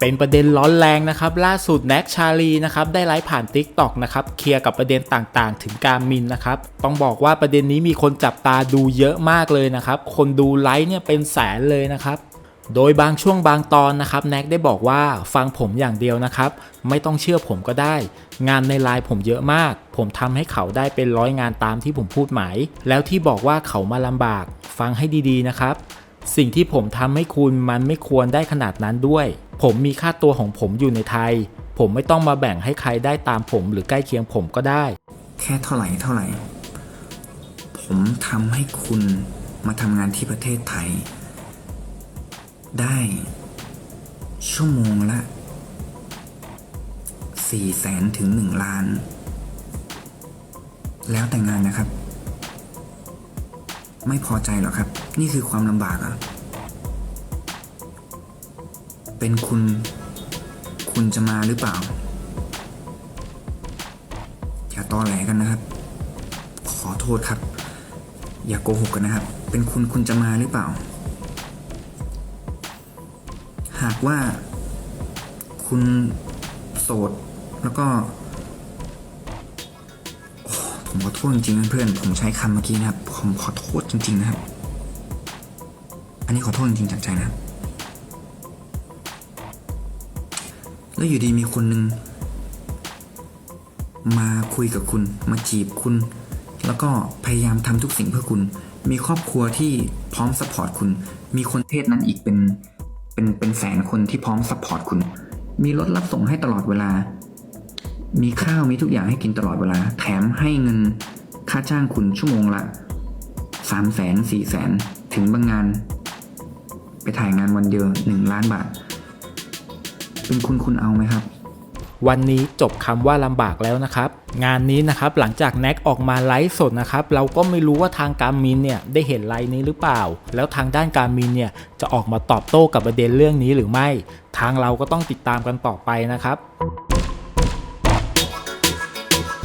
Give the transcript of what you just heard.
เป็นประเด็นร้อนแรงนะครับล่าสุดแน็กชาลีนะครับได้ไลฟ์ผ่าน t ิ k t o k นะครับเคลียร์กับประเด็นต่างๆ ถึงการมินนะครับต้องบอกว่าประเด็นนี้มีคนจับตาดูเยอะมากเลยนะครับคนดูไลฟ์เนี่ยเป็นแสนเลยนะครับโดยบางช่วงบางตอนนะครับแน็กได้บอกว่าฟังผมอย่างเดียวนะครับ ไม่ต้องเชื่อผมก็ได้ งานในไลน์ผมเยอะมาก ผมทำให้เขาได้เป็นร้อยงานตามที่ผมพูดหมาย แล้วที่บอกว่าเขามาลำบาก ฟังให้ดีๆนะครับ สิ่งที่ผมทำให้คุณมันไม่ควรได้ขนาดนั้นด้วย ผมมีค่าตัวของผมอยู่ในไทย ผมไม่ต้องมาแบ่งให้ใครได้ตามผมหรือใกล้เคียงผมก็ได้ แค่เท่าไหร่เท่าไหร่ ผมทำให้คุณมาทำงานที่ประเทศไทย ได้ ชั่วโมงละสี่แสนถึงหนึ่งล้าน แล้วแต่งานนะครับ ไม่พอใจหรอครับ นี่คือความลำบากเหรอะ เป็นคุณ คุณจะมาหรือเปล่า อย่าตอแหลกันนะครับ ขอโทษครับ อย่าโกหกกันนะครับ เป็นคุณคุณจะมาหรือเปล่า หากว่า คุณโสดแล้วก็ผมขอโทษจริงๆเพื่อน ผมใช้คำเมื่อกี้นะครับ ผมขอโทษจริง ๆ นะครับ อันนี้ขอโทษจริงๆจากใจนะครับ แล้วอยู่ดีมีคนหนึ่งมาคุยกับคุณ มาจีบคุณ แล้วก็พยายามทำทุกสิ่งเพื่อคุณ มีครอบครัวที่พร้อมสปอร์ตคุณ มีคนเพศนั้นอีกเป็นเป็นเป็นแสนคนที่พร้อมสปอร์ตคุณ มีรถรับส่งให้ตลอดเวลา มีข้าวมีทุกอย่างให้กินตลอดเวลา แถมให้เงินค่าจ้างคุณชั่วโมงละสามแสนสี่แสนถึงบางงาน ไปถ่ายงานวันเดียวหนึ่งล้านบาท เป็นคุณคุณเอาไหมครับวันนี้จบคำว่าลำบากแล้วนะครับ งานนี้นะครับหลังจากแน็กออกมาไลฟ์สดนะครับเราก็ไม่รู้ว่าทางการมินเนี่ยได้เห็นไลน์นี้หรือเปล่า แล้วทางด้านการมินเนี่ยจะออกมาตอบโต้กับประเด็นเรื่องนี้หรือไม่ ทางเราก็ต้องติดตามกันต่อไปนะครับ